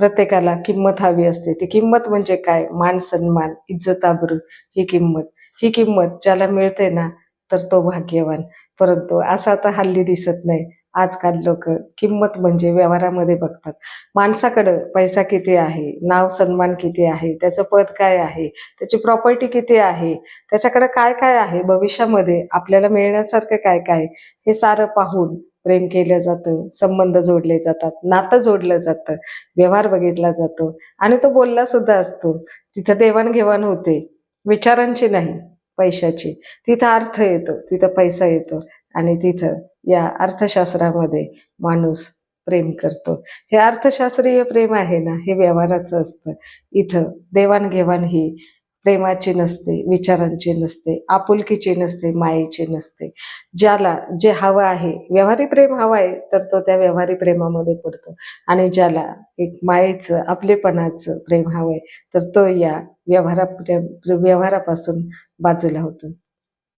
प्रत्येकाला किंमत हवी असते. ती किंमत म्हणजे काय? मान सन्मान इज्जत आबरू. ही किंमत. ही किंमत ज्याला मिळते ना तर तो भाग्यवान. परंतु असं आता हल्ली दिसत नाही. आजकाल लोक किंमत म्हणजे व्यवहारामध्ये बघतात. माणसाकडं पैसा किती आहे? नाव सन्मान किती आहे? त्याचं पद काय आहे? त्याची प्रॉपर्टी किती आहे? त्याच्याकडे काय काय आहे? भविष्यामध्ये आपल्याला मिळण्यासारखं काय काय? हे सारं पाहून प्रेम केलं जातं संबंध जोडले जातात नातं जोडलं जातं व्यवहार बघितला जातो आणि तो बोलला सुद्धा असतो तिथं देवाणघेवाण होते विचारांची नाही पैशाची. तिथं अर्थ येतो तिथं पैसा येतो आणि तिथं या अर्थशास्त्रामध्ये माणूस प्रेम करतो. हे अर्थशास्त्रीय प्रेम आहे ना हे व्यवहाराचं असतं. इथं देवाणघेवाण ही प्रेमाची नसते विचारांची नसते आपुलकीची नसते मायेची नसते. ज्याला जे हवं आहे व्यवहारी प्रेम हवं आहे तर तो त्या व्यवहारी प्रेमामध्ये पडतो. आणि ज्याला एक मायेचं आपलेपणाचं प्रेम हवं आहे तर तो या व्यवहारा व्यवहारापासून बाजूला होतो.